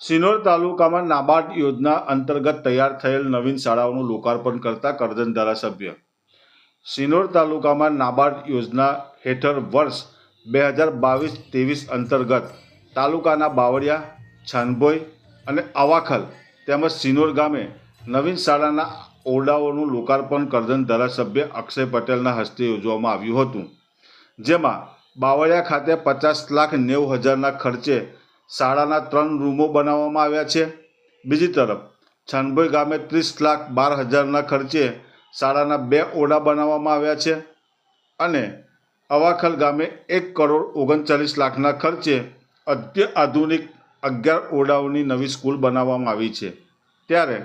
સિનોર તાલુકામાં નાબાર્ડ યોજના અંતર્ગત તૈયાર થયેલ નવીન શાળાઓનું લોકાર્પણ કરતા કરજણ ધારાસભ્ય. સિનોર તાલુકામાં નાબાર્ડ યોજના હેઠળ વર્ષ બે હજાર બાવીસ ત્રેવીસ અંતર્ગત તાલુકાના બાવળિયા, છાનભોઈ અને અવાખલ તેમજ સિનોર ગામે નવીન શાળાના ઓરડાઓનું લોકાર્પણ કરજણ ધારાસભ્ય અક્ષય પટેલના હસ્તે યોજવામાં આવ્યું હતું. જેમાં બાવળિયા ખાતે પચાસ લાખ નેવું હજારના ખર્ચે શાળાના ત્રણ રૂમો બનાવવામાં આવ્યા છે. બીજી તરફ, છાનભોઈ ગામે ત્રીસ લાખ બાર હજારના ખર્ચે શાળાના બે ઓરડા બનાવવામાં આવ્યા છે અને અવાખલ ગામે એક કરોડ ઓગણચાલીસ લાખના ખર્ચે અત્ય આધુનિક અગિયાર ઓરડાઓની નવી સ્કૂલ બનાવવામાં આવી છે. ત્યારે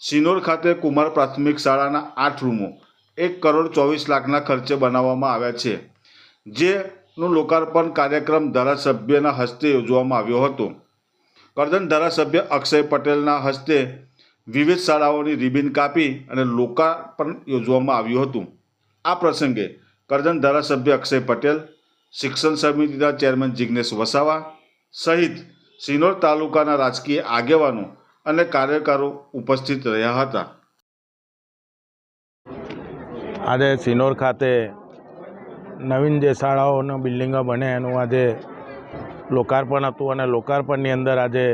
સિનોર ખાતે કુમાર પ્રાથમિક શાળાના આઠ રૂમો એક કરોડ ચોવીસ લાખના ખર્ચે બનાવવામાં આવ્યા છે જેનું લોકાર્પણ કાર્યક્રમ ધારાસભ્યના હસ્તે યોજવામાં આવ્યો હતો. કરજણ ધારાસભ્ય અક્ષય પટેલના હસ્તે વિવિધ શાળાઓની રિબિન કાપી અને લોકાર્પણ યોજવામાં આવ્યું હતું. આ પ્રસંગે કરજણ ધારાસભ્ય અક્ષય પટેલ, શિક્ષણ સમિતિના ચેરમેન જિજ્ઞેશ વસાવા સહિત સિનોર તાલુકાના રાજકીય આગેવાનો અને કાર્યકરો ઉપસ્થિત રહ્યા હતા. આજે સિનોર ખાતે નવીન જે શાળાઓનો બિલ્ડિંગો બને એનું આજે લોકાર્પણ હતું અને લોકાર્પણની અંદર આજે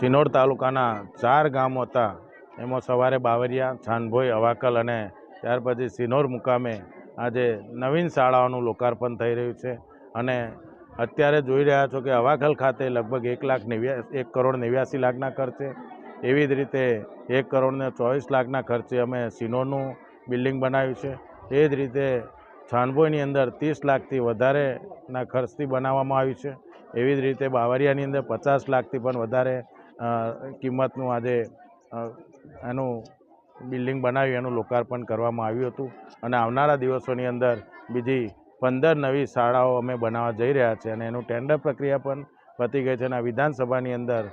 સિનોર તાલુકાના ચાર ગામો હતા. એમાં સવારે બાવરિયા, છાનભોઈ, અવાકલ અને ત્યાર પછી સિનોર મુકામે આજે નવીન શાળાઓનું લોકાર્પણ થઈ રહ્યું છે. અને અત્યારે જોઈ રહ્યા છો કે અવાકલ ખાતે લગભગ એક લાખ નેવ્યા, એક કરોડ નેવ્યાસી લાખના ખર્ચે. એવી જ રીતે એક કરોડને ચોવીસ લાખના ખર્ચે અમે સિનોરનું બિલ્ડિંગ બનાવ્યું છે. એ જ રીતે છાનભોઈની અંદર ત્રીસ લાખથી વધારેના ખર્ચથી બનાવવામાં આવ્યું છે. એવી જ રીતે બાવરિયાની અંદર પચાસ લાખથી પણ વધારે કિંમતનું આજે એનું બિલ્ડિંગ બનાવ્યું, એનું લોકાર્પણ કરવામાં આવ્યું હતું. અને આવનારા દિવસોની અંદર બીજી પંદર નવી શાળાઓ અમે બનાવવા જઈ રહ્યા છીએ અને એનું ટેન્ડર પ્રક્રિયા પણ પતી ગઈ છે અને વિધાનસભાની અંદર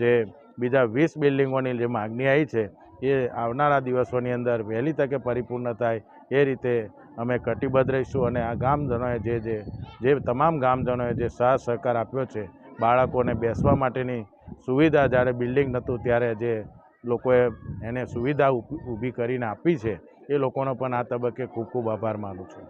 જે બીજા વીસ બિલ્ડિંગોની જે માગણી આવી છે એ આવનારા દિવસોની અંદર વહેલી તકે પરિપૂર્ણ થાય એ રીતે અમે કટિબદ્ધ રહીશું અને આ ગામજનોએ જે જે જે તમામ ગામજનોએ જે સહ સહકાર આપ્યો છે, બાળકોને બેસવા માટેની સુવિધા જ્યારે બિલ્ડિંગ નહોતું ત્યારે જે લોકોએ એને સુવિધા ઊભી કરીને આપી છે, એ લોકોનો પણ આ તબક્કે ખૂબ ખૂબ આભાર માનું છું.